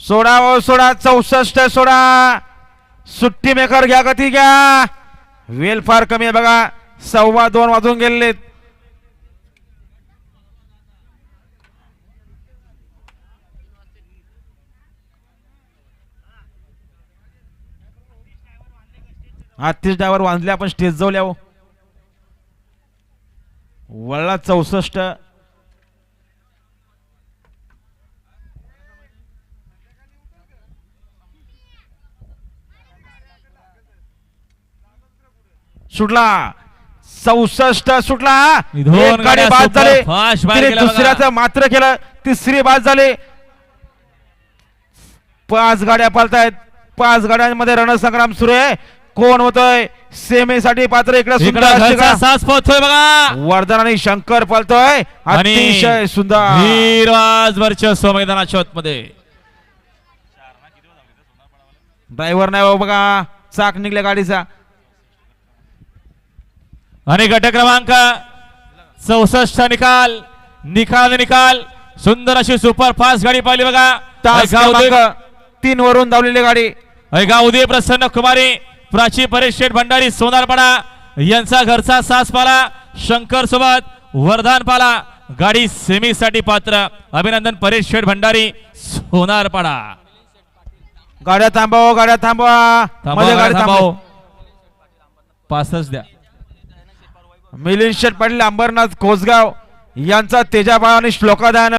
सोडा ओ सोडा चौसष्ट सोडा सुट्टी मेकर घ्या गती घ्या. वेल फार कमी आहे बघा. सव्वा दोन वाजून गेलेत आत्तीस ड्रायव्हर वाजले आपण स्टेज जाऊ हो वळला चौसष्ट. सुटला. चौसष्ट सुटला. एक गाडी बाद झाले. दुसऱ्याचं मात्र केलं. तिसरी बाद झाली. पाच गाड्या पळतायत पाच गाड्यांमध्ये रणसंग्राम सुरू आहे. कोण होतोय? सेमीसाठी पात्र इकडे बघा. वर्धन आणि शंकर पळतोय आणि अतिशय सुंदर. वर्चस्व मैदानाच्या मध्ये ड्रायव्हर नाही हो बघा. चाक निघल्या गाडीचा. आणि गट क्रमांक चौसष्ट निकाल निकाल निकाल सुंदर अशी सुपर फास्ट गाडी पाहिली बघा. तीन वरून धावलेली गाडी. गावदे प्रसन्न कुमारी प्राची परेश शेठ भंडारी सोनारपाडा यांचा घरचा सास पाला शंकर सोबत वरदान पाला गाडी सेमी साठी पात्र अभिनंदन परेश शेठ भंडारी सोनारपाडा. गाड्या थांबवा गाड्या थांबवा. थांबा, मध्ये गाडी गाड्या थांबव. थांबव. पासच द्या. मिलिंद शेठ पाटील अंबरनाथ कोसगाव यांचा तेजाबा आणि श्लोकादान